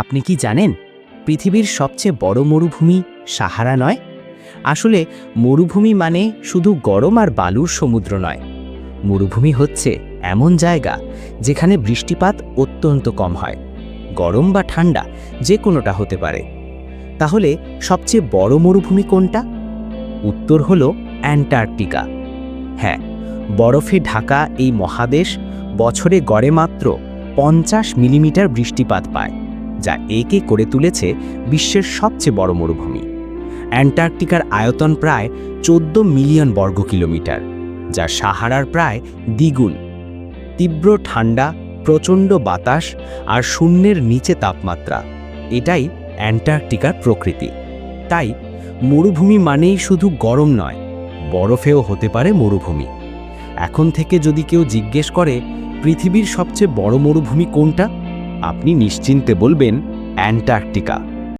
আপনি কি জানেন, পৃথিবীর সবচেয়ে বড় মরুভূমি সাহারা নয়? আসলে মরুভূমি মানে শুধু গরম আর বালুর সমুদ্র নয়। মরুভূমি হচ্ছে এমন জায়গা যেখানে বৃষ্টিপাত অত্যন্ত কম হয়, গরম বা ঠান্ডা যে কোনোটা হতে পারে। তাহলে সবচেয়ে বড় মরুভূমি কোনটা? উত্তর হল অ্যান্টার্কটিকা। হ্যাঁ বরফে ঢাকা এই মহাদেশ বছরে গড়ে মাত্র পঞ্চাশ মিলিমিটার বৃষ্টিপাত পায়। যা একে করে তুলেছে বিশ্বের সবচেয়ে বড় মরুভূমি। অ্যান্টার্কটিকার আয়তন প্রায় চোদ্দ মিলিয়ন বর্গ কিলোমিটার, যা সাহারার প্রায় দ্বিগুণ। তীব্র ঠান্ডা, প্রচণ্ড বাতাস আর শূন্যের নিচে তাপমাত্রা, এটাই অ্যান্টার্কটিকার প্রকৃতি। তাই মরুভূমি মানেই শুধু গরম নয়, বরফেও হতে পারে মরুভূমি। এখন থেকে যদি কেউ জিজ্ঞেস করে, পৃথিবীর সবচেয়ে বড় মরুভূমি কোনটা? আপনি নিশ্চিন্তে বলবেন অ্যান্টার্কটিকা।